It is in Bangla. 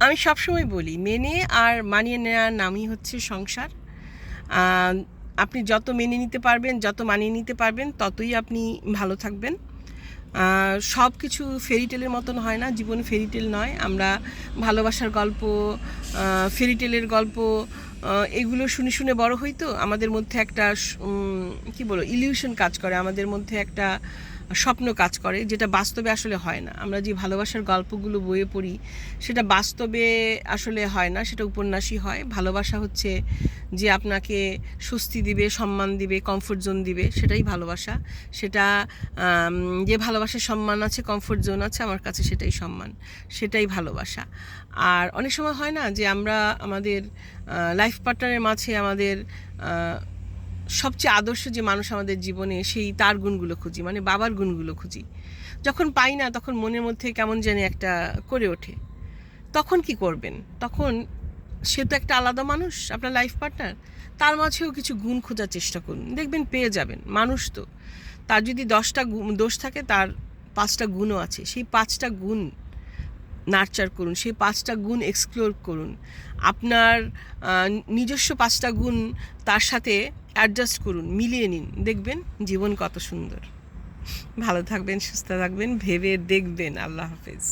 আমি সবসময় বলি, মেনে আর মানিয়ে নেওয়ার নামই হচ্ছে সংসার। আপনি যত মেনে নিতে পারবেন, যত মানিয়ে নিতে পারবেন, ততই আপনি ভালো থাকবেন। সব কিছু ফেরিটেলের মতন হয় না, জীবন ফেরিটেল নয়। আমরা ভালোবাসার গল্প ফেরিটেলের গল্প এগুলো শুনে শুনে বড় হই তো। আমাদের মধ্যে একটা কি বলো ইলিউশন কাজ করে। আমাদের মধ্যে একটা স্বপ্ন কাজ করে, যেটা বাস্তবে আসলে হয় না। আমরা যে ভালোবাসার গল্পগুলো বইয়ে পড়ি, সেটা বাস্তবে আসলে হয় না, সেটা উপন্যাসই হয়। ভালোবাসা হচ্ছে যে আপনাকে স্বস্তি দিবে, সম্মান দিবে কমফোর্ট জোন দিবে, সেটাই ভালোবাসা। সেটা যে ভালোবাসার সম্মান আছে কমফোর্ট জোন আছে, আমার কাছে সেটাই সম্মান, সেটাই ভালোবাসা। আর অনেক সময় হয় না যে আমরা আমাদের লাইফ পার্টনারের মাঝে আমাদের সবচেয়ে আদর্শ যে মানুষ আমাদের জীবনে, সেই তার গুণগুলো খুঁজি মানে বাবার গুণগুলো খুঁজি। যখন পাই না, তখন মনের মধ্যে কেমন জানি একটা করে ওঠে। তখন কি করবেন? তখন সে তো একটা আলাদা মানুষ, আপনার লাইফ পার্টনার তার মাঝেও কিছু গুণ খোঁজার চেষ্টা করুন। দেখবেন পেয়ে যাবেন, মানুষ তো। তার যদি দশটা দোষ থাকে, তার পাঁচটা গুণও আছে। সেই পাঁচটা গুণ নার্চার করুন, সেই পাঁচটা গুণ এক্সপ্লোর করুন। আপনার নিজস্ব পাঁচটা গুণ তার সাথে অ্যাডজাস্ট করুন, মিলিয়ে নিন, দেখবেন জীবন কত সুন্দর। ভালো থাকবেন, সুস্থ থাকবেন, ভেবে দেখবেন। আল্লাহ হাফেজ।